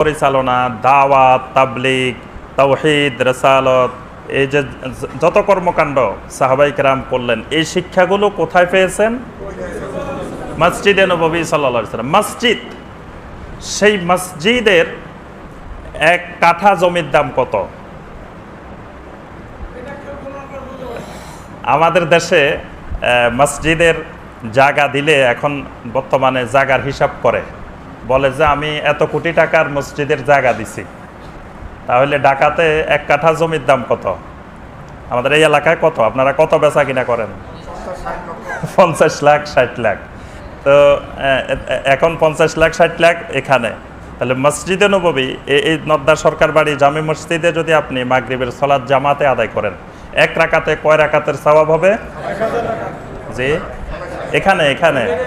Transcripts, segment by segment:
পরিচালনা, দাওয়াত, তাবলিগ, তাওহিদ, রেসালত, এই যে যত কর্মকাণ্ড সাহাবাই কেরাম করলেন, এই শিক্ষাগুলো কোথায় পেয়েছেন? মসজিদে নবী সাল্লা সাল্লাম মসজিদ, সেই মসজিদের এক কাঠা জমির দাম কত? আমাদের দেশে মসজিদের জায়গা দিলে এখন বর্তমানে জায়গার হিসাব করে। বলে যে, আমি এত কোটি টাকার মসজিদের জায়গা দিছি। তাহলে ঢাকাতে এক কাঠা জমির দাম কত? আমাদের এই এলাকায় কত? আপনারা কত বেচা কিনা করেন? পঞ্চাশ লাখ, ষাট লাখ। তো এখন পঞ্চাশ লাখ, ষাট লাখ এখানে। তাহলে মসজিদে নবী এই- নদ্দা সরকার বাড়ি জামে মসজিদে যদি আপনি মাগরিবের সলাদ জামাতে আদায় করেন, এক রাকাতে কয় রাকাতের সওয়াব হবে? জি। এখানে এখানে।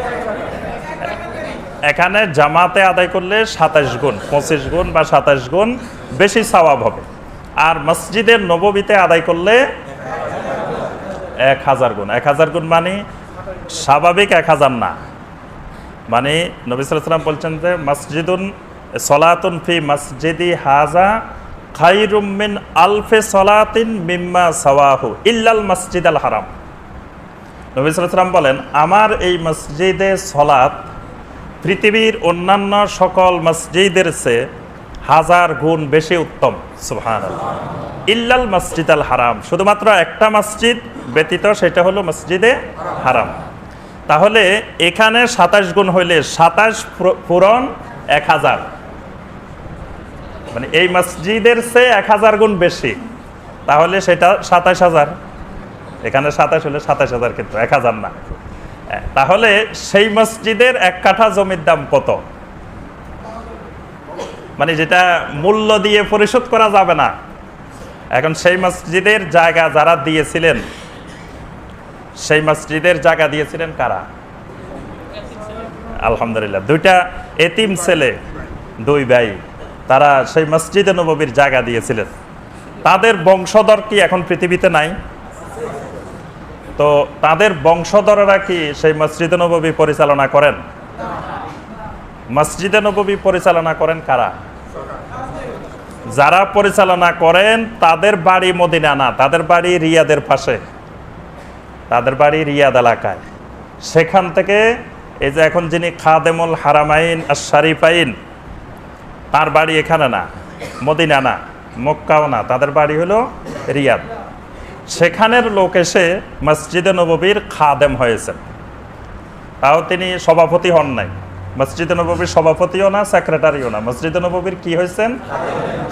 এখানে জামাতে আদায় করলে সাতাশ গুণ, পঁচিশ গুণ বা সাতাশ গুণ বেশি সওয়াব হবে। আর মসজিদের নববীতে আদায় করলে এক হাজার গুণ। এক হাজার গুণ মানে স্বাভাবিক এক হাজার না। মানে নবী সাল্লাম বলছেন যে, মসজিদুন, সলাতুন ফি মসজিদি হাজা খাইরুম মিন আলফে সলাতিন মিম্মা সওয়াহু ইল্লাল মসজিদ আল হারাম। নবী সাল্লাম বলেন, আমার এই মসজিদে সলাত পৃথিবীর অন্যান্য সকল মসজিদের চেয়ে হাজার গুণ বেশি উত্তম সুবহান ইল্লাল মসজিদ আল হারাম, শুধুমাত্র একটা মসজিদ ব্যতীত সেটা হলো মসজিদে হারাম। তাহলে এখানে সাতাশ গুণ হইলে সাতাশ পূরণ এক হাজার। মানে এই মসজিদের চেয়ে এক হাজার গুণ বেশি, তাহলে সেটা সাতাশ হাজার। এখানে সাতাশ হলে সাতাশ হাজার কিন্তু এক হাজার না। তাহলে সেই মসজিদের এক কাঠা জমির দাম কত? মানে যেটা মূল্য দিয়ে পরিশোধ করা যাবে না। এখন সেই মসজিদের জায়গা যারা দিয়েছিলেন, সেই মসজিদের জায়গা দিয়েছিলেন কারা? আলহামদুলিল্লাহ, দুইটা এতিম ছেলে, দুই ভাই, তারা সেই মসজিদে নববীর জায়গা দিয়েছিলেন। তাদের বংশধর কি এখন পৃথিবীতে নাই? তো তাদের বংশধররা কি সেই মসজিদে নববী পরিচালনা করেন? মসজিদে নববী পরিচালনা করেন কারা? যারা পরিচালনা করেন, তাদের বাড়ি মদিনা না, তাদের বাড়ি রিয়াদের পাশে। তাদের বাড়ি রিয়াদ এলাকায়। সেখান থেকে এই যে এখন যিনি খাদেমুল হারামাইন আর শারিফাইন তার বাড়ি এখানে না, মদিনা না, মক্কাও না, তাদের বাড়ি হলো রিয়াদ। সেখানের লোক এসে মসজিদে নববীর খাদেম হয়েছেন। তাও তিনি সভাপতি হন নাই। মসজিদে নববীর সভাপতিও না, সেক্রেটারিও না। মসজিদে নববীর কি হয়েছেন?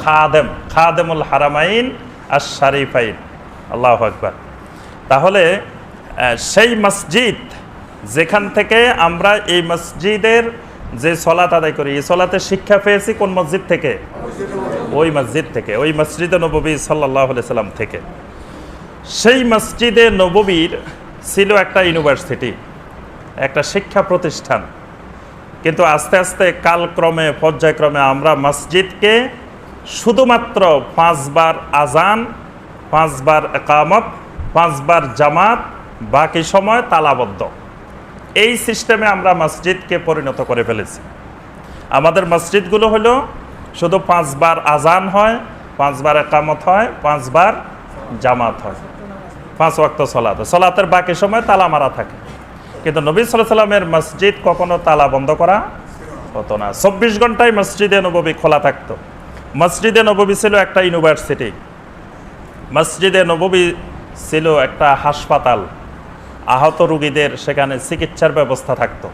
খাদেম, খাদেমুল হারামাইন আর শারিফাইন আল্লাহ আকবার। তাহলে সেই মসজিদ যেখান থেকে আমরা এই মসজিদের যে সলাত আদায় করি, এই সলাতে শিক্ষা পেয়েছি কোন মসজিদ থেকে? ওই মসজিদ থেকে, ওই মসজিদে নববী সাল্লাহ সাল্লাম থেকে। সেই মসজিদে নববীর ছিল একটা ইউনিভার্সিটি, একটা শিক্ষা প্রতিষ্ঠান। কিন্তু আস্তে আস্তে কালক্রমে, পর্যায়ক্রমে আমরা মসজিদকে শুধুমাত্র পাঁচবার আজান, পাঁচবার একামত, পাঁচবার জামাত, বাকি সময় তালাবদ্ধ। এই সিস্টেমে আমরা মসজিদকে পরিণত করে ফেলেছি। আমাদের মসজিদগুলো হলো শুধু পাঁচবার আজান হয়, পাঁচবার একামত হয়, পাঁচবার জামাত হয়। পাঁচ ওয়াক্ত সলাত। সলাতের বাকি সময় তালা মারা থাকে। কিন্তু নবী সাল্লামের মসজিদ কখনো তালা বন্ধ করা হতো না। চব্বিশ ঘন্টায় মসজিদে নববী খোলা থাকতো। মসজিদে নববী ছিল একটা ইউনিভার্সিটি। মসজিদে নববী ছিল একটা হাসপাতাল। আহত রুগীদের সেখানে চিকিৎসার ব্যবস্থা থাকতো।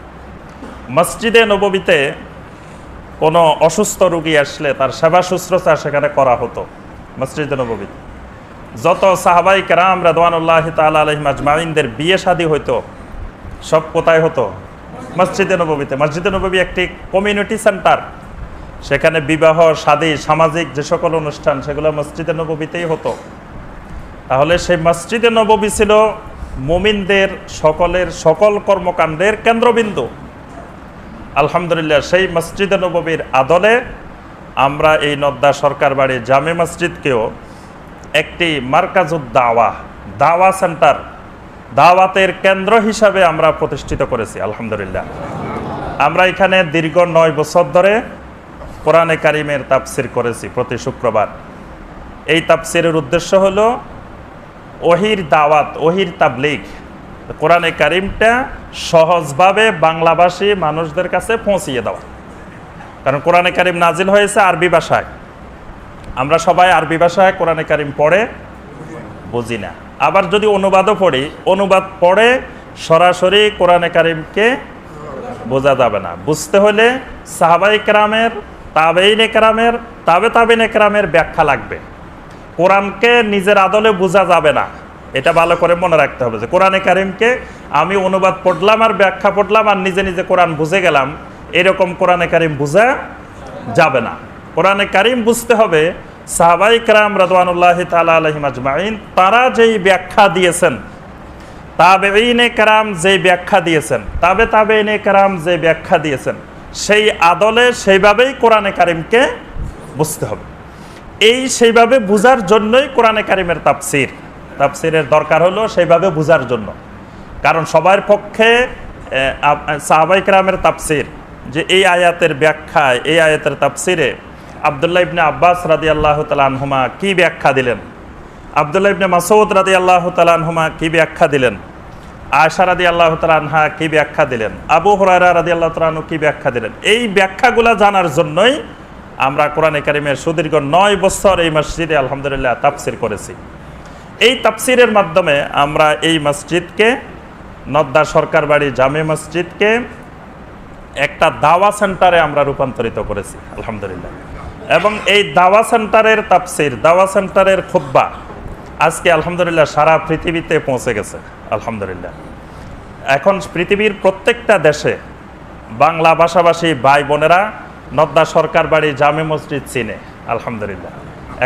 মসজিদে নববীতে কোনো অসুস্থ রুগী আসলে তার সেবা শুশ্রূষা সেখানে করা হতো। মসজিদে নববীতে। যত সাহাবাই কেরাম রাদওয়ানুল্লাহ তালা আলহিম আজমাইনদের বিয়ে শাদী হইতো, সব কোথায় হতো? মসজিদে নববীতে। মসজিদে নববী একটি কমিউনিটি সেন্টার। সেখানে বিবাহ, শাদী, সামাজিক যে সকল অনুষ্ঠান, সেগুলো মসজিদে নববীতেই হতো। তাহলে সেই মসজিদে নববী ছিল মুমিনদের সকলের সকল কর্মকাণ্ডের কেন্দ্রবিন্দু। আলহামদুলিল্লাহ, সেই মসজিদে নববীর আদলে আমরা এই নদ্দা সরকার বাড়ি জামে মসজিদকেও একটি মার্কাজুদ দাওয়া দাওয়া সেন্টার, দাওয়াতের কেন্দ্র হিসাবে আমরা প্রতিষ্ঠিত করেছি, আলহামদুলিল্লাহ। আমরা এখানে দীর্ঘ নয় বছর ধরে কোরআনে কারিমের তাফসির করেছি প্রতি শুক্রবার। এই তাফসিরের উদ্দেশ্য হলো ওহির দাওয়াত, ওহির তাবলিগ। কোরআনে কারিমটা সহজভাবে বাংলাভাষী মানুষদের কাছে পৌঁছিয়ে দেওয়া। কারণ কোরআনে কারিম নাজিল হয়েছে আরবি ভাষায়। আমরা সবাই আরবি ভাষায় কোরআনে কারিম পড়ে বুঝি না। আবার যদি অনুবাদও পড়ি, অনুবাদ পড়ে সরাসরি কোরআনে কারিমকে বোঝা যাবে না। বুঝতে হলে সাহাবাই কেরামের তাবেইন একরামের তাবে তাবেন একরামের ব্যাখ্যা লাগবে। কোরআনকে নিজের আদলে বোঝা যাবে না। এটা ভালো করে মনে রাখতে হবে যে কোরআনে কারিমকে আমি অনুবাদ পড়লাম আর ব্যাখ্যা পড়লাম আর নিজে নিজে কোরআন বুঝে গেলাম, এরকম কোরআনে কারিম বোঝা যাবে না। কোরআনে কারিম বুঝতে হবে সাহাবাই কারাম রাদওয়ানুল্লাহ তালা আলহিম আজমাইন, তারা যেই ব্যাখ্যা দিয়েছেন তাবেইনে কারাম যেই ব্যাখ্যা দিয়েছেন, তাবে তাবেইনে কারাম যে ব্যাখ্যা দিয়েছেন, সেই আদলে সেইভাবেই কোরআনে কারিমকে বুঝতে হবে। এই সেইভাবে বুঝার জন্যই কোরআনে কারিমের তাপসির তাফসিরের দরকার হলো সেইভাবে বুঝার জন্য। কারণ সবার পক্ষে সাহাবাই কারামের তাফসির, যে এই আয়াতের ব্যাখ্যায় এই আয়াতের তাফসিরে আবদুল্লাহ ইবনে আব্বাস রাদি আল্লাহ তালানহুমা কি ব্যাখ্যা দিলেন? আবদুল্লাহ ইবনে মাসৌদ রাদি আল্লাহ তালানহুমা কি ব্যাখ্যা দিলেন? আয়সা রাদি আল্লাহ তালানহা কি ব্যাখ্যা দিলেন? আবু হরারা রাদি আল্লাহ তালানহু কি ব্যাখ্যা দিলেন? এই ব্যাখ্যাগুলো জানার জন্যই আমরা কোরআনে কারিমের সুদীর্ঘ নয় বছর এই মসজিদে আলহামদুলিল্লাহ তাফসির করেছি। এই তাফসিরের মাধ্যমে আমরা এই মসজিদকে, নদ্দা সরকার বাড়ি জামে মসজিদকে একটা দাওয়া সেন্টারে আমরা রূপান্তরিত করেছি, আলহামদুলিল্লাহ। এবং এই দাওয়া সেন্টারের তাপসির দাওয়া সেন্টারের খুদ্া আজকে আলহামদুলিল্লাহ সারা পৃথিবীতে পৌঁছে গেছে, আলহামদুলিল্লাহ। এখন পৃথিবীর প্রত্যেকটা দেশে বাংলা ভাষাভাষী ভাই বোনেরা নদ্দা সরকার বাড়ি জামে মসজিদ চিনে, আলহামদুলিল্লাহ।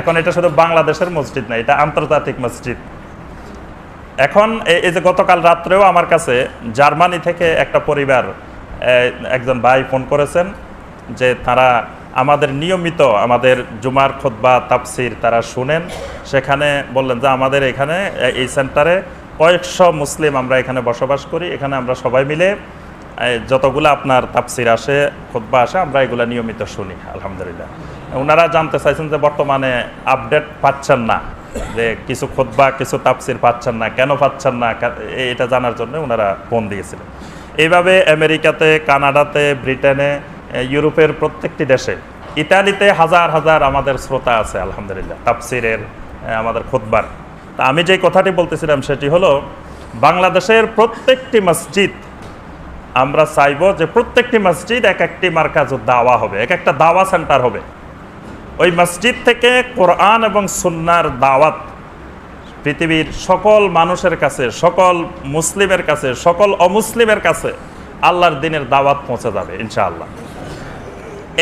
এখন এটা শুধু বাংলাদেশের মসজিদ না, এটা আন্তর্জাতিক মসজিদ। এখন এই যে গতকাল রাত্রেও আমার কাছে জার্মানি থেকে একটা পরিবার একজন ভাই ফোন করেছেন যে তারা আমাদের নিয়মিত আমাদের জুমার খোদবা তাপসির তারা শুনেন। সেখানে বললেন যে আমাদের এখানে এই সেন্টারে কয়েকশো মুসলিম আমরা এখানে বসবাস করি। এখানে আমরা সবাই মিলে যতগুলো আপনার তাপসির আসে, খোদবা আসে, আমরা এগুলো নিয়মিত শুনি, আলহামদুলিল্লাহ। ওনারা জানতে চাইছেন যে বর্তমানে আপডেট পাচ্ছেন না, যে কিছু খোদবা, কিছু তাপসির পাচ্ছেন না, কেন পাচ্ছেন না এটা জানার জন্য ওনারা ফোন দিয়েছিলেন। এইভাবে আমেরিকাতে, কানাডাতে, ব্রিটেনে ইউরোপের প্রত্যেকটি দেশে। ইতালিতে হাজার হাজার আমাদের শ্রোতা আছে, আলহামদুলিল্লাহ তাপসিরের আমাদের খোদবার তা আমি যে কথাটি বলতেছিলাম সেটি হলো, বাংলাদেশের প্রত্যেকটি মসজিদ, আমরা চাইব যে প্রত্যেকটি মসজিদ এক একটি মার্কাজ দাওয়া হবে, এক একটা দাওয়া সেন্টার হবে। ওই মসজিদ থেকে কোরআন এবং সুন্নার দাওয়াত পৃথিবীর সকল মানুষের কাছে, সকল মুসলিমের কাছে, সকল অমুসলিমের কাছে আল্লাহর দিনের দাওয়াত পৌঁছে যাবে, ইনশাআল্লাহ।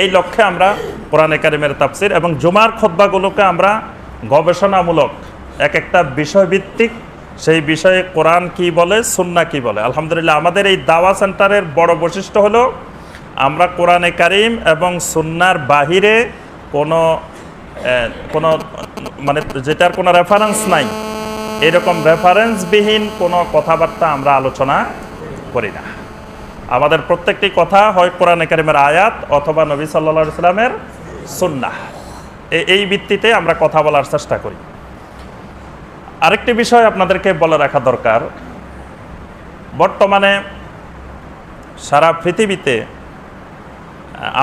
এই লক্ষ্যে আমরা কোরআন একাডেমির তাফসির এবং জুমার খোদ্বাগুলোকে আমরা গবেষণামূলক এক একটা বিষয়ভিত্তিক, সেই বিষয়ে কোরআন কি বলে, সুন্না কি বলে। আলহামদুলিল্লাহ, আমাদের এই দাওয়া সেন্টারের বড় বৈশিষ্ট্য হলো, আমরা কোরআনে কারিম এবং সুন্নার বাহিরে কোনো কোনো মানে যেটার কোনো রেফারেন্স নাই, এরকম রেফারেন্সবিহীন কোনো কথাবার্তা আমরা আলোচনা করি না। আমাদের প্রত্যেকটি কথা হয় কোরআন কারিমের আয়াত অথবা নবী সাল্লা সাল্লামের সুন্না এই ভিত্তিতে আমরা কথা বলার চেষ্টা করি। আরেকটি বিষয় আপনাদেরকে বলে রাখা দরকার। বর্তমানে সারা পৃথিবীতে,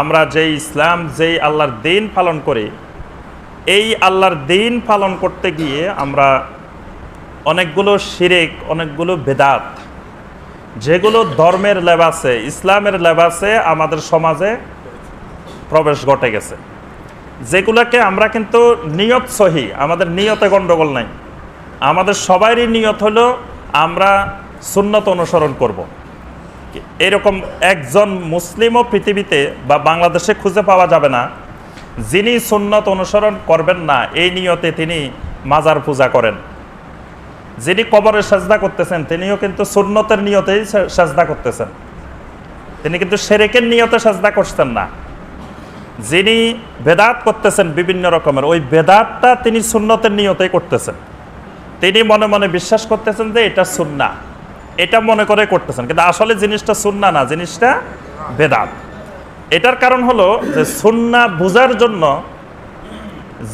আমরা যেই ইসলাম, যেই আল্লাহর দিন পালন করি, এই আল্লাহর দিন পালন করতে গিয়ে আমরা অনেকগুলো শিরেক, অনেকগুলো বেদাত যেগুলো ধর্মের লেবাসে, ইসলামের লেবাসে আমাদের সমাজে প্রবেশ ঘটে গেছে। যেগুলোকে আমরা কিন্তু নিয়ত সহি, আমাদের নিয়তে গণ্ডগোল নাই। আমাদের সবারই নিয়ত হলো আমরা সুন্নত অনুসরণ করব। এরকম একজন মুসলিমও পৃথিবীতে বা বাংলাদেশে খুঁজে পাওয়া যাবে না, যিনি সুন্নত অনুসরণ করবেন না, এই নিয়তে তিনি মাজার পূজা করেন। যিনি কবরের সাজদা করতেছেন, তিনিও কিন্তু সুন্নতের নিয়তেই সাজদা করতেছেন। তিনি কিন্তু সেরেকের নিয়তে সাজদা করছেন না। যিনি বেদাত করতেছেন বিভিন্ন রকমের, ওই বেদাতটা তিনি সুন্নতের নিয়তেই করতেছেন। তিনি মনে মনে বিশ্বাস করতেছেন যে এটা সুন্না। এটা মনে করে করতেছেন। কিন্তু আসলে জিনিসটা সুন্না না, জিনিসটা বেদাত। এটার কারণ হলো যে সুন্না বোঝার জন্য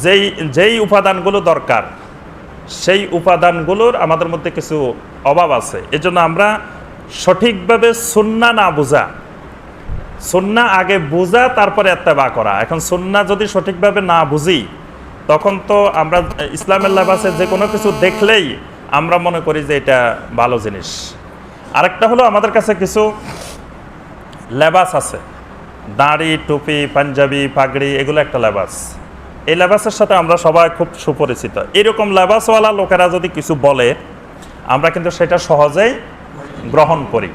যেই যেই উপাদানগুলো দরকার সেই উপাদানগুলোর আমাদের মধ্যে কিছু অভাব আছে। এজন্য আমরা সঠিকভাবে সুন্না না বোঝা, সুন্না আগে বোঝা, তারপরে এত্তেবা করা। এখন সুন্না যদি সঠিকভাবে না বুঝি, তখন তো আমরা ইসলামের লেবাসে যে কোনো কিছু দেখলেই আমরা মনে করি যে এটা ভালো জিনিস। আরেকটা হলো আমাদের কাছে কিছু লেবাস আছে। দাড়ি, টুপি, পাঞ্জাবি, পাগড়ি, এগুলো একটা লেবাস। এই লেবাসের সাথে আমরা সবাই খুব সুপরিচিত। এরকম লেবাসওয়ালা লোকেরা যদি কিছু বলে, আমরা কিন্তু সেটা সহজেই গ্রহণ করি।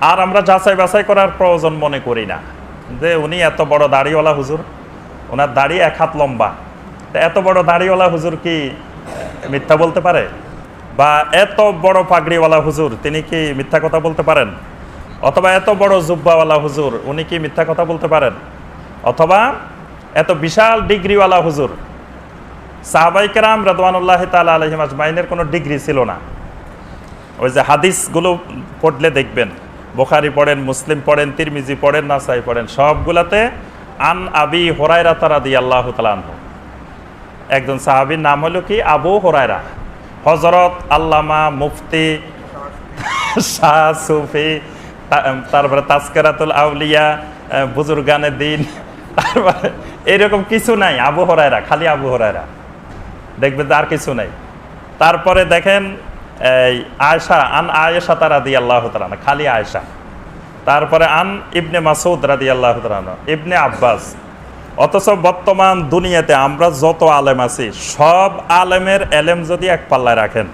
আর আমরা যাচাই বাছাই করার প্রয়োজন মনে করি না। যে উনি এত বড় দাড়িওয়ালা হুজুর, ওনার দাড়ি এক হাত লম্বা। এত বড় দাড়িওয়ালা হুজুর কি মিথ্যা বলতে পারে? বা এত বড় পাগড়িওয়ালা হুজুর, তিনি কি মিথ্যা কথা বলতে পারেন? অথবা এত বড় জুব্বাওয়ালা হুজুর, উনি কি মিথ্যা কথা বলতে পারেন? অথবা এত বিশাল ডিগ্রিওয়ালা হুজুর। সাহাবাই কেরাম রাদওয়ানুল্লাহ তালা আলহিম আজমাইনের কোনো ডিগ্রি ছিল না। ওই যে হাদিসগুলো পড়লে দেখবেন। বোখারি পড়েন, মুসলিম পড়েন, তিরমিজি পড়েন, নাসাই পড়েন, সবগুলাতে আন আবি হোরাইরা তারা দি আল্লাহ তালাহ একজন সাহাবির নাম হলো কি? আবু হোরাইরা হজরত আল্লামা মুফতি শাহ সুফি তারপরে তাস্কেরাতুল আউলিয়া বুজুর্গানে দিন। তারপরে এরকম কিছু নাই, আবু হরায়রা, খালি আবু হরায়রা। দেখবেন যে আর কিছু নাই। তারপরে দেখেন, এই আয়সা আন আয়েশা তারা দি আল্লাহ খালি আয়সা তারপরে আন ইবনে মাসুদ রাদি আল্লাহ ইবনে আব্বাস। অথচ বর্তমান দুনিয়াতে আমরা যত আলেম আছি, সব আলেমের এলেম যদি এক পাল্লায় রাখেন,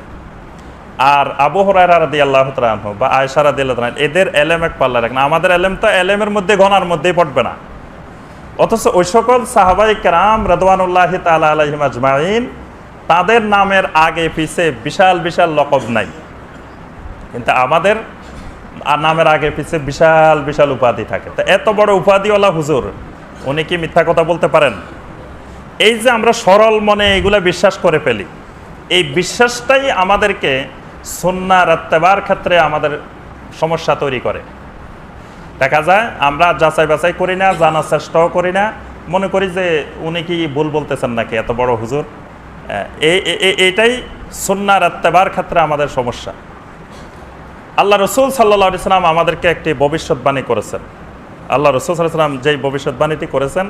আর আবু হরাইরা রাদি আল্লাহ বা আয়সা রাদি আল্লাহ এদের এলেম এক পাল্লায় রাখেন। আমাদের এলেম তো এলেমের মধ্যে, ঘনার মধ্যেই পড়বে না। অথচ ওই সকল সাহাবাই কেরাম রদওয়ানুল্লাহ তালা আজমাইন তাদের নামের আগে পিছে বিশাল বিশাল লকব নাই। কিন্তু আমাদের নামের আগে পিছে বিশাল বিশাল উপাধি থাকে। তো এত বড় উপাধিওয়ালা হুজুর, উনি কি মিথ্যা কথা বলতে পারেন? এই যে আমরা সরল মনে এগুলা বিশ্বাস করে ফেলি, এই বিশ্বাসটাই আমাদেরকে সন্না রাত্তেবার ক্ষেত্রে আমাদের সমস্যা তৈরি করে। দেখা যায়, আমরা যাচাই বাছাই করি না, জানার চেষ্টাও করি না। মনে করি যে উনি কি ভুল বলতেছেন নাকি, এত বড় হুজুর? এইটাই সন্না রাত্তেবার ক্ষেত্রে আমাদের সমস্যা। আল্লাহ রসুল সাল্লা সাল্লাম আমাদেরকে একটি ভবিষ্যৎবাণী করেছেন। আল্লাহ রসুল সাল্লাম যেই ভবিষ্যৎবাণীটি করেছেন,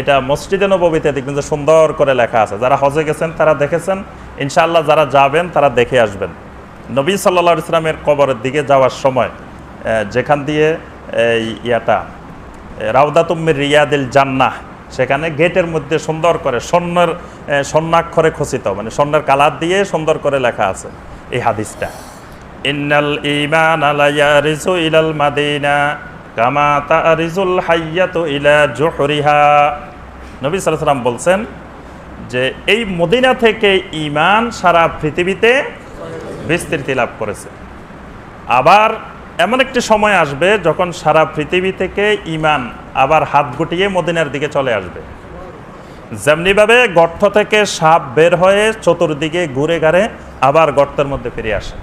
এটা মসজিদে নবীতে দেখবেন যে সুন্দর করে লেখা আছে। যারা হজে গেছেন, তারা দেখেছেন, ইনশাআল্লাহ যারা যাবেন, তারা দেখে আসবেন। নবী সাল্লা ইসলামের কবরের দিকে যাওয়ার সময় যেখান দিয়ে এই ইয়াটা। রাউদাতুম্মির রিয়াদিল জান্নাহ, সেখানে গেটের মধ্যে সুন্দর করে স্বর্ণের স্বর্ণাক্ষরে খচিত মানে স্বর্ণের কালার দিয়ে সুন্দর করে লেখা আছে এই হাদিসটা। ইন্নাল ইমান আলাইয়ারিসু ইলাল মাদিনা কামা তারিজুল হাইয়াতু ইলা জুহরিহা। নবী সাল্লাম বলছেন যে এই মদিনা থেকে ইমান সারা পৃথিবীতে বিস্তৃতি লাভ করেছে। আবার এমন একটি সময় আসবে যখন সারা পৃথিবী থেকে ইমান আবার হাত গুটিয়ে মদিনার দিকে চলে আসবে। যেমনিভাবে গর্ত থেকে সাপ বের হয়ে চতুর্দিকে ঘুরে ঘাড়ে আবার গর্তের মধ্যে ফিরে আসে।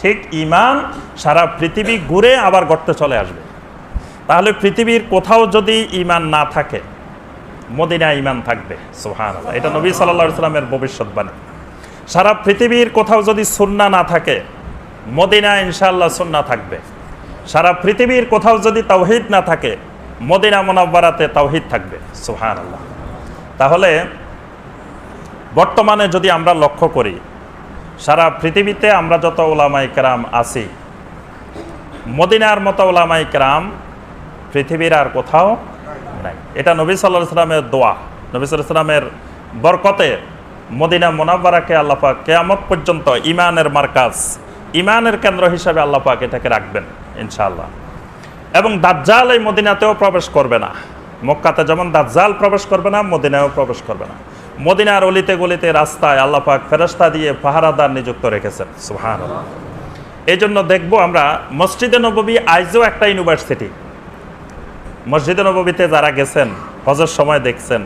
ঠিক ইমান সারা পৃথিবী ঘুরে আবার গর্তে চলে আসবে। তাহলে পৃথিবীর কোথাও যদি ইমান না থাকে মদিনা ইমান থাকবে। সোহান এটা নবী সাল্লা সাল্লামের ভবিষ্যৎবাণী। সারা পৃথিবীর কোথাও যদি সুন্না না থাকে মদিনা ইনশাল্লাহ সুন্না থাকবে। সারা পৃথিবীর কোথাও যদি তাওহিদ না থাকে, মদিনা মোনাব্বারাতে তাওহিদ থাকবে। সোহান আল্লাহ তাহলে বর্তমানে যদি আমরা লক্ষ্য করি, সারা পৃথিবীতে আমরা যত ওলামাই কেরাম আছি, মদিনার মতো ওলামাই কেরাম পৃথিবীর আর কোথাও নাই। এটা নবী সাল্লাহ সাল্লামের দোয়া। নবী সাল্লাহ সাল্লামের বরকতে মদিনা মোনাব্বারাকে আল্লাপাক কেয়ামত পর্যন্ত ইমানের মার্কাজ ইমানের কেন্দ্র হিসাবে আল্লাপাক এটাকে রাখবেন, ইনশাআল্লাহ। এবং দাজ্জাল এই মদিনাতেও প্রবেশ করবে না। মক্কাতে যেমন দাজ্জাল প্রবেশ করবে না, মদিনায়ও প্রবেশ করবে না। মদিনার অলিতে গলিতে রাস্তায় আল্লাপাক ফেরস্তা দিয়ে পাহারাদার নিযুক্ত রেখেছেন সুহান এই জন্য দেখব আমরা মসজিদে নববী আইজও একটা ইউনিভার্সিটি। মসজিদে নববীতে যারা গেছেন, হজের সময় দেখছেন,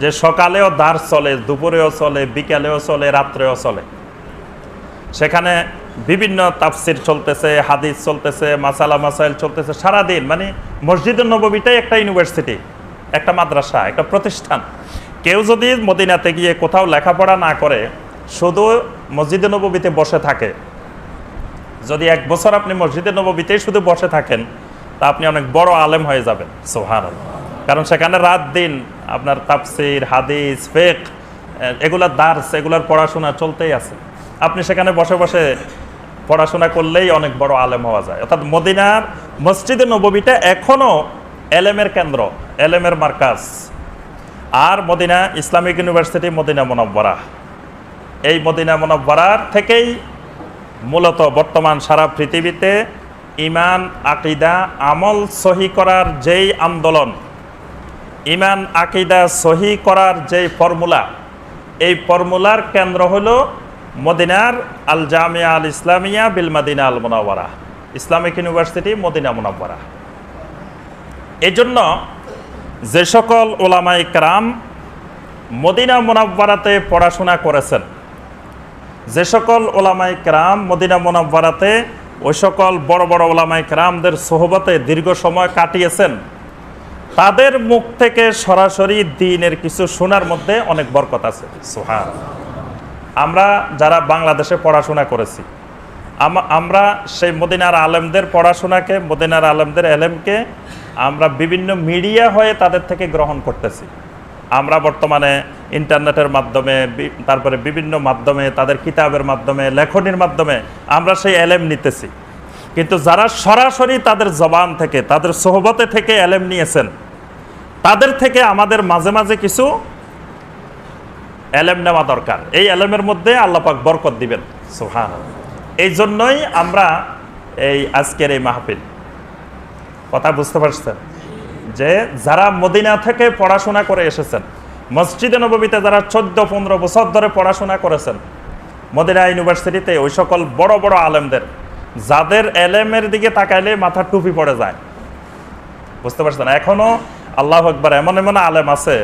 যে সকালেও দাঁড় চলে, দুপুরেও চলে, বিকালেও চলে, রাত্রেও চলে। সেখানে বিভিন্ন তাফসির চলতেছে, হাদিস চলতেছে, মাসালা, মাসাইল চলতেছে সারাদিন। মানে মসজিদুল নববীটাই একটা ইউনিভার্সিটি, একটা মাদ্রাসা, একটা প্রতিষ্ঠান। কেউ যদি মদিনাতে গিয়ে কোথাও লেখাপড়া না করে, শুধু মসজিদে নববীতে বসে থাকে। যদি এক বছর আপনি মসজিদে নববীতেই শুধু বসে থাকেন, তা আপনি অনেক বড় আলেম হয়ে যাবেন। সোহান কারণ সেখানে রাত দিন আপনার তাফসির, হাদিস ফেক এগুলার দার্স, এগুলার পড়াশোনা চলতেই আছে। আপনি সেখানে বসে বসে পড়াশোনা করলেই অনেক বড় আলেম হওয়া যায়। অর্থাৎ মদিনার মসজিদে নববীটা এখনও এলেমের কেন্দ্র, এলেমের মার্কাজ। আর Medina Islamic University Medina Munawwara এই মদিনা মনব্বরার থেকেই মূলত বর্তমান সারা পৃথিবীতে ইমান আকিদা, আমল সহি করার যেই আন্দোলন ইমান আকিদা সহি করার যেই ফর্মুলা, এই ফর্মুলার কেন্দ্র হলো মদিনার al Jamia al Islamia bil Madina al Munawwara. Islamic University, Medina Munawwara এই জন্য যে সকল ওলামাই কারাম মদিনা মোনাব্বারাতে পড়াশোনা করেছেন, যে সকল ওলামাই ক্রাম মদিনা মোনাব্বারাতে ওই সকল বড় বড় ওলামাই ক্রামদের সোহবতে দীর্ঘ সময় কাটিয়েছেন, তাদের মুখ থেকে সরাসরি দিনের কিছু শোনার মধ্যে অনেক বরকত আছে। সোহান আমরা যারা বাংলাদেশে পড়াশোনা করেছি আমরা সেই মদিনার আলেমদের পড়াশোনাকে, মদিনার আলেমদের এলেমকে আমরা বিভিন্ন মিডিয়া হয়ে তাদের থেকে গ্রহণ করতেছি। আমরা বর্তমানে ইন্টারনেটের মাধ্যমে তারপরে বিভিন্ন মাধ্যমে, তাদের কিতাবের মাধ্যমে, লেখনির মাধ্যমে আমরা সেই এলেম নিতেছি। কিন্তু যারা সরাসরি তাদের জবান থেকে, তাদের সোহবতে থেকে এলেম নিয়েছেন, তাদের থেকে আমাদের মাঝে মাঝে কিছু এলেম নেওয়া দরকার। এই এলেমের মধ্যে আল্লাপাক বরকত দিবেন। সোহান এই জন্যই আমরা এই আজকের এই মাহফিল। কথা বুঝতে পারছেন? যে যারা মদিনা থেকে পড়াশোনা করে এসেছেন, মসজিদে নবমীতে যারা চোদ্দ, পনেরো বছর ধরে পড়াশোনা করেছেন, মদিনা ইউনিভার্সিটিতে ওই সকল বড় বড় আলেমদের, যাদের এলেমের দিকে তাকাইলে মাথার টুপি পড়ে যায়। বুঝতে পারছেন? এখনও আল্লাহ একবার এমন এমন আলেম আছে।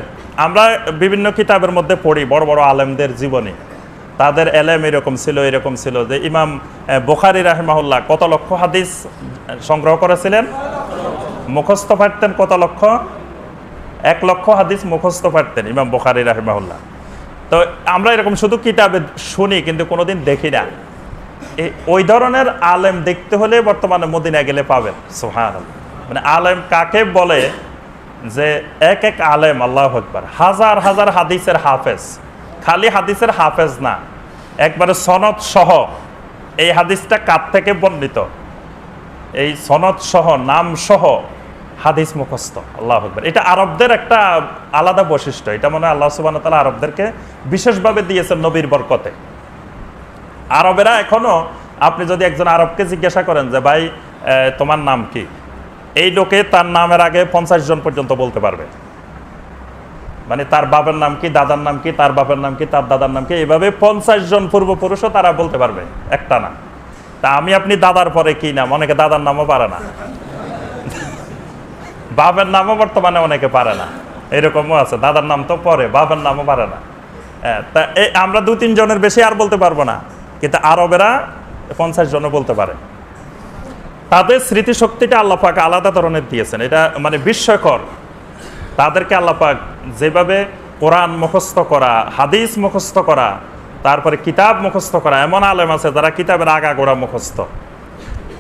আমরা বিভিন্ন কিতাবের মধ্যে পড়ি বড় বড় আলেমদের জীবনী। তাদের এলেম এরকম ছিল এরকম ছিল যে ইমাম বোখারি রাহেমাহুল্লাহ কত লক্ষ হাদিস সংগ্রহ করেছিলেন? মুখস্থ পারতেন কত লক্ষ? এক লক্ষ হাদিস মুখস্থ পারতেন ইমাম বোখারি রাহেমাহুল্লাহ। তো আমরা এরকম শুধু কিতাবে শুনি, কিন্তু কোনোদিন দেখি না। ওই ধরনের আলেম দেখতে হলে বর্তমানে মদিনা গেলে পাবেন। সোহান মানে আলেম কাকে বলে? যে এক এক আলেম, আল্লাহ একবার হাজার হাজার হাদিসের হাফেজ, খালি হাদিসের হাফেজ না, একবারে সনদ সহ এই হাদিসটা কার থেকে বর্ণিত? এই সনদ সহ, নাম সহ হাদিস মুখস্থ, আল্লাহ আকবর। এটা আরবদের একটা আলাদা বৈশিষ্ট্য, এটা মনে হয় আল্লাহ সুবান তালা আরবদেরকে বিশেষভাবে দিয়েছেন নবীর বরকতে। আরবেরা এখনও, আপনি যদি একজন আরবকে জিজ্ঞাসা করেন যে, ভাই তোমার নাম কি? এই লোকে তার নামের আগে পঞ্চাশ জন পর্যন্ত বলতে পারবে। মানে তার বাবার নাম কি দাদার নাম কি তার বাবার নাম কি তার দাদার নাম কি এভাবে পঞ্চাশ জন পূর্বপুরুষও তারা বলতে পারবে একটা নাম তা আমি আপনি দাদার পরে কি নাম? অনেকে দাদার নামও পারে না। বাবার নামও বর্তমানে অনেকে পারে না। এরকমও আছে দাদার নাম তো পরে বাবার নামও পারে না। হ্যাঁ, তা আমরা দু তিন জনের বেশি আর বলতে পারব না। কিন্তু আরবেরা পঞ্চাশ জনও বলতে পারে। তাদের স্মৃতিশক্তিটা আল্লাপাক আলাদা ধরনের দিয়েছেন। এটা মানে বিস্ময়কর। তাদেরকে আল্লাপাক যেভাবে কোরআন মুখস্থ করা, হাদিস মুখস্থ করা, তারপরে কিতাব মুখস্থ করা, এমন আলেম আছে যারা কিতাবের আগা গোড়া মুখস্থ।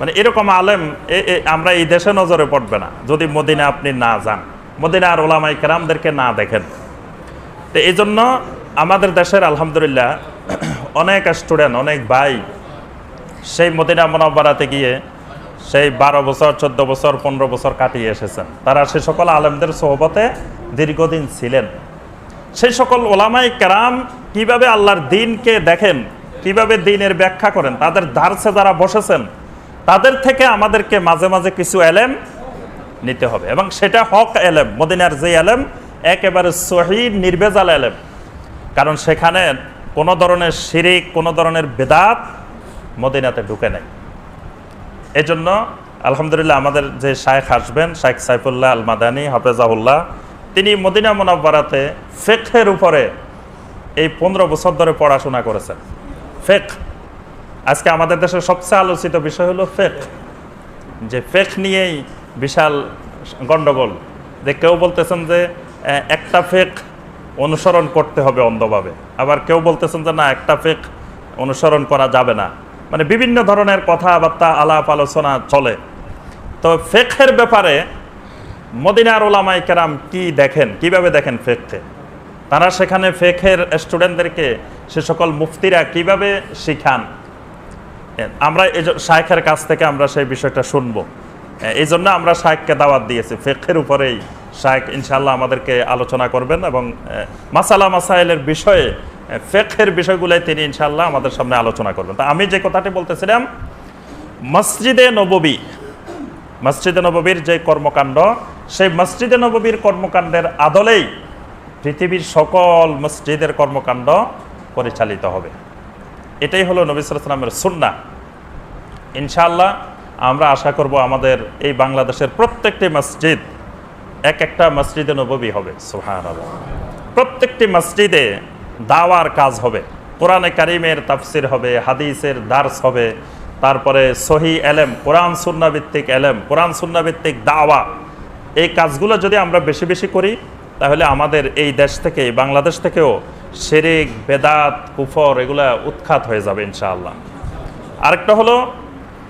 মানে এরকম আলেম এ- আমরা এই দেশে নজরে পড়বে না। যদি মদিনা আপনি না যান, মদিনার ওলামাই কেরামদেরকে না দেখেন। তো এই জন্য আমাদের দেশের আলহামদুলিল্লাহ অনেক স্টুডেন্ট অনেক ভাই সেই মদিনা মনোবরাতে গিয়ে সেই বারো বছর, চোদ্দ বছর, পনেরো বছর কাটিয়ে এসেছেন। তারা সে সকল আলেমদের সোহবতে দীর্ঘদিন ছিলেন। সেই সকল ওলামাই কেরাম কীভাবে আল্লাহর দিনকে দেখেন, কীভাবে দিনের ব্যাখ্যা করেন, তাদের ধারসে যারা বসেছেন, তাদের থেকে আমাদেরকে মাঝে মাঝে কিছু এলেম নিতে হবে। এবং সেটা হক এলেম, মদিনার যে এলেম, একেবারে সহি, নির্বেজাল এলেম। কারণ সেখানে কোনো ধরনের শিরিক, কোনো ধরনের বেদাত মদিনাতে ঢুকে নেই। এই জন্য আলহামদুলিল্লাহ আমাদের যে শায়েখ আসবেন, শায়েখ সাইফুল্লাহ আল মাদানী হাফেজাহুল্লাহ, তিনি মদিনা মোনাব্বারাতে ফেকের উপরে এই পনেরো বছর ধরে পড়াশোনা করেছেন। ফেক আজকে আমাদের দেশের সবচেয়ে আলোচিত বিষয় হলো ফেক যে ফেক নিয়েই বিশাল গণ্ডগোল যে কেউ বলতেছেন যে একটা ফেক অনুসরণ করতে হবে অন্ধভাবে। আবার কেউ বলতেছেন যে, না, একটা ফেক অনুসরণ করা যাবে না। মানে বিভিন্ন ধরনের কথাবার্তা, আলাপ আলোচনা চলে। তো ফেকের ব্যাপারে মদিনার ওলামাই কেরাম কি দেখেন? কীভাবে দেখেন ফেককে তারা সেখানে ফেকের স্টুডেন্টদেরকে, সে সকল মুফতিরা কীভাবে শিখান? আমরা এই শায়েখের কাছ থেকে আমরা সেই বিষয়টা শুনব। এই জন্য আমরা শায়েখকে দাওয়াত দিয়েছি। ফেকের উপরেই শায়েখ ইনশাল্লাহ আমাদেরকে আলোচনা করবেন এবং মাসালা, মাসাইলের বিষয়ে ফেকের বিষয়গুলোই তিনি ইনশাল্লাহ আমাদের সামনে আলোচনা করবেন। তা আমি যে কথাটি বলতেছিলাম, মসজিদে নববী, মসজিদে নববীর যে কর্মকাণ্ড, সেই মসজিদে নববীর কর্মকাণ্ডের আদলেই পৃথিবীর সকল মসজিদের কর্মকাণ্ড পরিচালিত হবে। এটাই হলো নবী সালামের সুন্না ইনশাআল্লাহ আমরা আশা করব আমাদের এই বাংলাদেশের প্রত্যেকটি মসজিদ এক একটা মসজিদে নববী হবে সুহান প্রত্যেকটি মসজিদে দাওয়ার কাজ হবে। কোরআনে কারিমের তাফসির হবে, হাদিসের দার্স হবে, তারপরে সহি এলেম, কোরআন সুন্নাভিত্তিক এলেম, কোরআন সুন্নাভিত্তিক দাওয়া। এই কাজগুলো যদি আমরা বেশি বেশি করি, তাহলে আমাদের এই দেশ থেকে বাংলাদেশ থেকেও শেরেক, বেদাত, কুফর এগুলা উৎখাত হয়ে যাবে ইনশাআল্লাহ। আরেকটা হলো,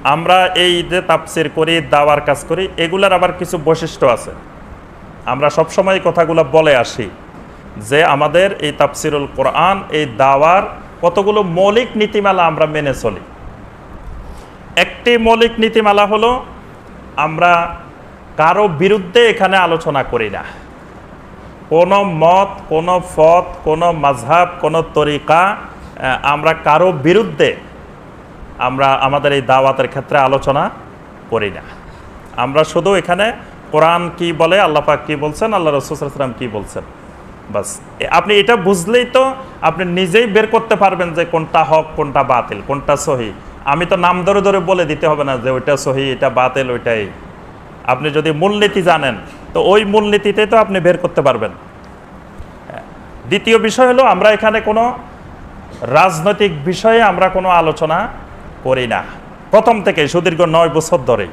আমরা এই যে তাপসির করি, দাওয়ার কাজ করি, এগুলার আবার কিছু বৈশিষ্ট্য আছে। আমরা সবসময় কথাগুলো বলে আসি। যে আমাদের এই তাফসিরুল কোরআন, এই দাওয়ার কতগুলো মৌলিক নীতিমালা আমরা মেনে চলি। একটি মৌলিক নীতিমালা হলো, আমরা কারও বিরুদ্ধে এখানে আলোচনা করি না। কোনো মত, কোনো ফত, কোনো মাঝহাব কোনো তরিকা আমরা কারও বিরুদ্ধে আমরা আমাদের এই দাওয়াতের ক্ষেত্রে আলোচনা করি না। আমরা শুধু এখানে কোরআন কি বলে, আল্লাহ পাক কি বলছেন, আল্লাহ রসুলাম কি বলছেন। বাস। আপনি এটা বুঝলেই তো আপনি নিজেই বের করতে পারবেন যে কোনটা হক, কোনটা বাতিল, কোনটা সহি। আমি তো নাম ধরে ধরে বলে দিতে হবে না যে ওইটা সহি, এটা বাতিল, ওইটাই। আপনি যদি মূলনীতি জানেন, তো ওই মূলনীতিতে তো আপনি বের করতে পারবেন। দ্বিতীয় বিষয় হলো, আমরা এখানে কোনো রাজনৈতিক বিষয়ে আমরা কোনো আলোচনা করি না। প্রথম থেকে সুদীর্ঘ নয় বছর ধরেই।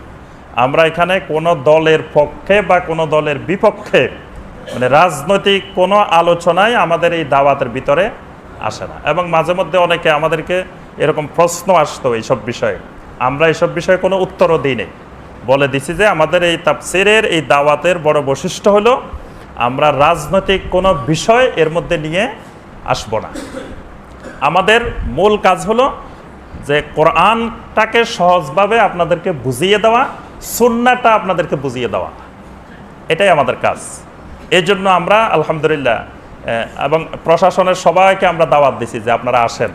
আমরা এখানে কোনো দলের পক্ষে বা কোনো দলের বিপক্ষে মানে রাজনৈতিক কোনো আলোচনায় আমাদের এই দাওয়াতের ভিতরে আসে না। এবং মাঝে মধ্যে অনেকে আমাদেরকে এরকম প্রশ্ন আসতো এইসব বিষয়ে। আমরা এইসব বিষয়ে কোনো উত্তরও দিই নেই বলে দিছি যে আমাদের এই তাফসিরের এই দাওয়াতের বড় বৈশিষ্ট্য হলো, আমরা রাজনৈতিক কোনো বিষয় এর মধ্যে নিয়ে আসব না। আমাদের মূল কাজ হলো যে কোরআনটাকে সহজভাবে আপনাদেরকে বুঝিয়ে দেওয়া, সুন্নাটা আপনাদেরকে বুঝিয়ে দেওয়া। এটাই আমাদের কাজ। এই জন্য আমরা, আলহামদুলিল্লাহ এবং প্রশাসনের সবাইকে আমরা দাওয়াত দিছি যে আপনারা আসেন।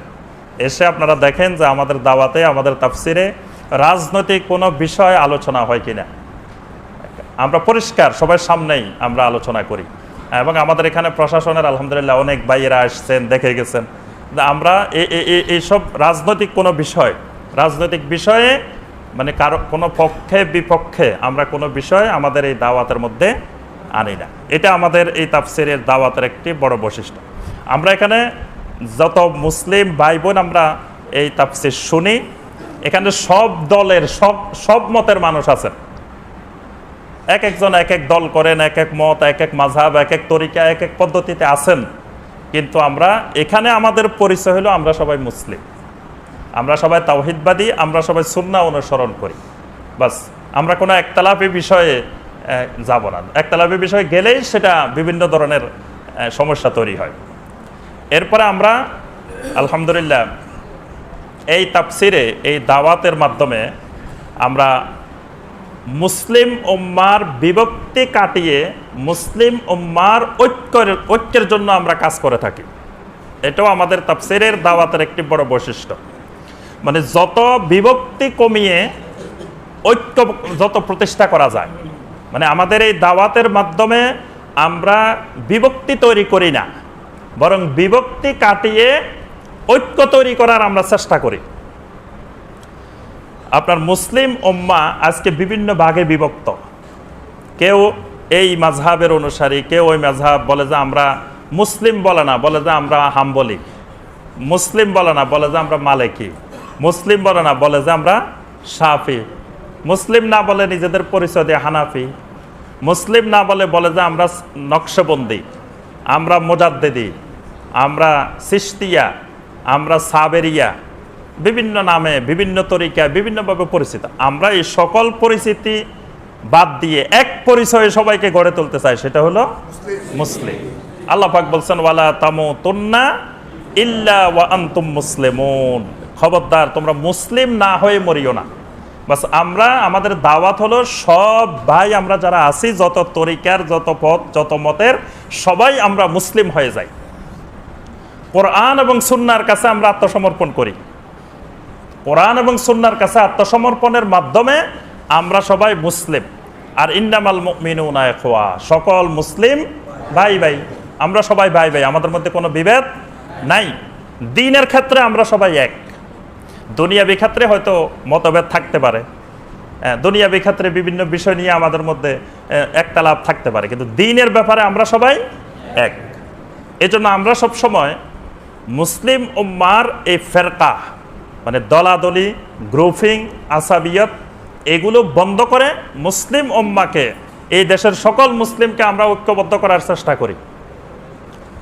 এসে আপনারা দেখেন যে আমাদের দাওয়াতে, আমাদের তাফসিরে রাজনৈতিক কোনো বিষয় আলোচনা হয় কিনা। আমরা পরিষ্কার সবার সামনেই আমরা আলোচনা করি। এবং আমাদের এখানে প্রশাসনের, আলহামদুলিল্লাহ, অনেক ভাইয়েরা আসছেন, দেখে গেছেন। আমরা এই- এই- এই- এইসব রাজনৈতিক কোনো বিষয়, রাজনৈতিক বিষয়ে মানে কারও, কোনো পক্ষে, বিপক্ষে আমরা কোনো বিষয় আমাদের এই দাওয়াতের মধ্যে আনি না এটা আমাদের এই তাফসিরের দাওয়াতের একটি বড় বৈশিষ্ট্য। আমরা এখানে যত মুসলিম ভাই বোন আমরা এই তাফসির শুনি, এখানে সব দলের, সব সব মতের মানুষ আছেন। এক একজন এক এক দল করেন, এক এক মত, এক এক মাঝাব এক এক তরিকা, এক এক পদ্ধতিতে আছেন। কিন্তু আমরা এখানে আমাদের পরিচয় হলো আমরা সবাই মুসলিম। আমরা সবাই তাওহিদবাদী, আমরা সবাই সুন্না অনুসরণ করি। বাস, আমরা কোনো একতলাপি বিষয়ে যাব না একতলাপি বিষয়ে গেলেই সেটা বিভিন্ন ধরনের সমস্যা তৈরি হয়। এরপরে আমরা, আলহামদুলিল্লাহ, এই তাপসিরে এই দাওয়াতের মাধ্যমে আমরা মুসলিম উম্মার বিভক্তি কাটিয়ে মুসলিম উম্মার ঐক্যের ঐক্যের জন্য আমরা কাজ করে থাকি। এটাও আমাদের তাপসিরের দাওয়াতের একটি বড় বৈশিষ্ট্য। মানে যত বিভক্তি কমিয়ে ঐক্য, যত প্রতিষ্ঠা করা যায় মানে আমাদের এই দাওয়াতের মাধ্যমে আমরা বিভক্তি তৈরি করি না, বরং বিভক্তি কাটিয়ে ঐক্য তৈরি করার আমরা চেষ্টা করি। আপনার মুসলিম উম্মা আজকে বিভিন্ন ভাগে বিভক্ত। কেউ এই মাঝহাবের অনুসারী, কেউ ওই মাঝহাব বলে যে আমরা মুসলিম বলে না, বলে যে আমরা হাম্বলি। মুসলিম বলে না, বলে যে আমরা মালেকি। মুসলিম বলে না, বলে যে আমরা সাফি মুসলিম না বলে নিজেদের পরিচয় দিয়ে হানাফি। মুসলিম না বলে বলে যে আমরা নকশবন্দি, আমরা মোজাদ্দেদি, আমরা সিস্তিয়া আমরা সাবেরিয়া, বিভিন্ন নামে, বিভিন্ন তরিকা বিভিন্নভাবে পরিচিত। আমরা এই সকল পরিচিতি বাদ দিয়ে এক পরিচয়ে সবাইকে গড়ে তুলতে চাই, সেটা হলো মুসলিম। আল্লাহ পাক বলছেন, ওয়ালা তামু তন্না ইল্লা ওয়া আনতুম মুসলিমুন। খবরদার, তোমরা মুসলিম না হয়ে মরিও না। বাস আমরা, আমাদের দাওয়াত হলো সব ভাই আমরা যারা আছি, যত তরিকার, যত পথ, যত মতের, সবাই আমরা মুসলিম হয়ে যাই। কোরআন এবং সুন্নার কাছে আমরা আত্মসমর্পণ করি। কোরআন এবং সুন্নার কাছে আত্মসমর্পণের মাধ্যমে আমরা সবাই মুসলিম। আর ইন্নামাল মিনুনা খোয়া সকল মুসলিম ভাই ভাই, আমরা সবাই ভাই ভাই, আমাদের মধ্যে কোনো বিভেদ নাই। দিনের ক্ষেত্রে আমরা সবাই এক। দুনিয়াবি ক্ষেত্রে হয়তো মতভেদ থাকতে পারে। হ্যাঁ, দুনিয়াবি ক্ষেত্রে বিভিন্ন বিষয় নিয়ে আমাদের মধ্যে একটা লাভ থাকতে পারে। কিন্তু দিনের ব্যাপারে আমরা সবাই এক। এজন্য আমরা সব সময় মুসলিম উম্মার এই ফেরকা মানে দলাদলি গ্রুপিং আসাবিয়ত এগুলো বন্ধ করে মুসলিম উম্মাকে এই দেশের সকল মুসলিমকে আমরা ঐক্যবদ্ধ করার চেষ্টা করি।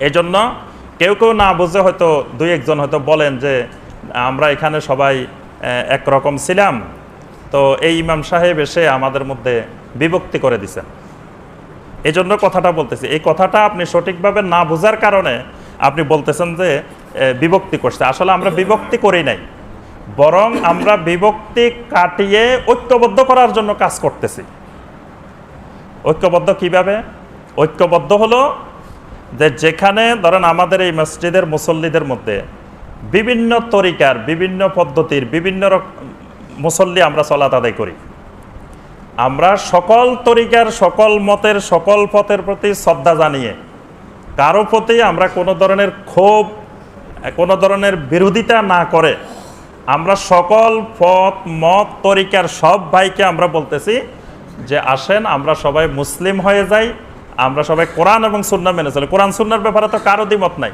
এজন্য কেউ কেউ না বুঝে হয়তো দুই একজন হয়তো বলেন যে আমরা এখানে সবাই একরকম ছিলাম। তো এই ইমাম সাহেব এসে আমাদের মধ্যে বিভক্তি করে দিছেন এই জন্য কথাটা বলতেছি, এই কথাটা আপনি সঠিকভাবে না বোঝার কারণে আপনি বলতেছেন যে বিভক্তি করছে। আসলে আমরা বিভক্তি করি নাই। বরং আমরা বিভক্তি কাটিয়ে ঐক্যবদ্ধ করার জন্য কাজ করতেছি। ঐক্যবদ্ধ কীভাবে? ঐক্যবদ্ধ হলো যে, যেখানে ধরেন আমাদের এই মসজিদের মুসল্লিদের মধ্যে বিভিন্ন তরিকার, বিভিন্ন পদ্ধতির, বিভিন্ন মুসল্লি আমরা চলাত আদায় করি। আমরা সকল তরিকার, সকল মতের, সকল পথের প্রতি শ্রদ্ধা জানিয়ে, কারও প্রতি আমরা কোনো ধরনের ক্ষোভ, কোনো ধরনের বিরোধিতা না করে, আমরা সকল পথ, মত, তরিকার সব ভাইকে আমরা বলতেছি যে, আসেন, আমরা সবাই মুসলিম হয়ে যাই, আমরা সবাই কোরআন এবং সুন্না মেনে চলি। কোরআন, সুন্নার ব্যাপারে তো কারও দ্বিমত নাই।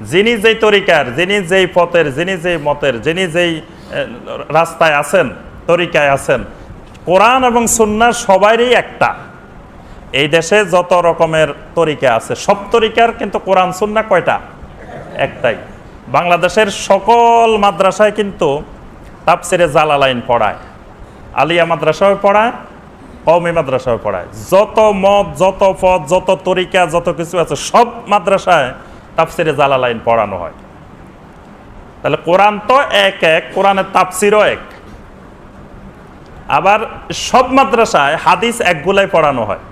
যিনি যেই তরিকার, যিনি যেই পথের, যিনি যেই মতের, যিনি যেই রাস্তায় আছেন, তরিকায় আছেন, কোরআন এবং সুন্না সবারই একটা। এই দেশে যত রকমের তরিকা আছে, সব তরিকার কিন্তু কোরআন সুন্না কয়টা? একটাই। বাংলাদেশের সকল মাদ্রাসায় কিন্তু তাপসিরে জালালাইন পড়ায়। আলিয়া মাদ্রাসায় পড়ায় কৌমি মাদ্রাসায় পড়ায়। যত মত, যত পথ, যত তরিকা, যত কিছু আছে, সব মাদ্রাসায় তাফসিরে জালালাইন পড়ানো হয়। তাহলে কোরআন তো এক এক, কোরআনের তাফসিরও এক। আবার সব মাদ্রাসায় হাদিস একগুলাই পড়ানো হয়।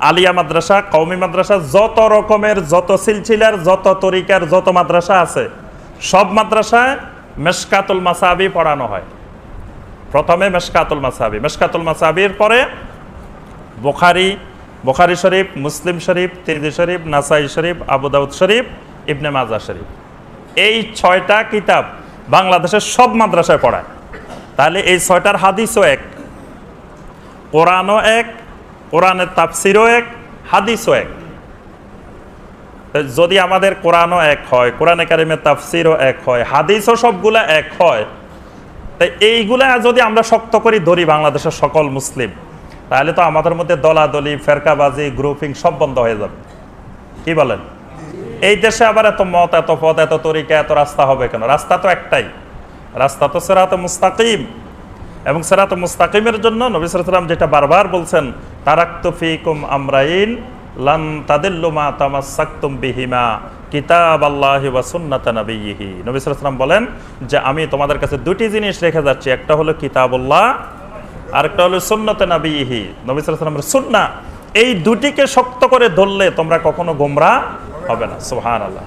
আলিয়া মাদ্রাসা কৌমি মাদ্রাসা, যত রকমের, যত সিলসিলার, যত তরিকার, যত মাদ্রাসা আছে, সব মাদ্রাসায় মেশকাতুল মাসাবি পড়ানো হয়। প্রথমে মেশকাতুল মাসাবি। মেশকাতুল মাসাবির পরে বোখারি বোখারি শরীফ, মুসলিম শরীফ তিরদি শরীফ, নাসাই শরীফ, আবু দাউদ শরীফ, ইবনে মাজা শরীফ। এই ছয়টা কিতাব বাংলাদেশের সব মাদ্রাসায় পড়ায়। তাহলে এই ছয়টার হাদিসও এক, কোরআনও এক, কোরআনের তাফসিরও এক, হাদিসও এক। যদি আমাদের কোরআনও এক হয়, কোরআনে কারিমের তাফসিরও এক হয়, হাদিসও সবগুলা এক হয় তাই এইগুলা যদি আমরা শক্ত করি, ধরি বাংলাদেশের সকল মুসলিম। তাহলে তো আমাদের মধ্যে দলাদলি, ফেরকাবাজি গ্রুপিং সব বন্ধ হয়ে যাবে। কি বলেন? এই দেশে আবার এত মত, এত পথ, এত তরিকা, এত রাস্তা হবে কেন? রাস্তা তো একটাই। রাস্তা তো সেরাত মুস্তাকিম। এবং সেরাত মুস্তাকিমের জন্য নবী সালাম যেটা বারবার বলছেন, তারাক্তু ফিকুম আমরাইন লান তাদিল্লু মা তামাসসাকতুম বিহিমা কিতাব আল্লাহি ওয়া সুন্নাত নবী বলেন যে, আমি তোমাদের কাছে দুটি জিনিস রেখে যাচ্ছি। একটা হলো কিতাবুল্লাহ আরেকটা হলো সুন্নতে নাবিহি। নবী সালামের সুন্না। এই দুটিকে শক্ত করে ধরলে তোমরা কখনো গোমরা হবে না। সুবহানাল্লাহ।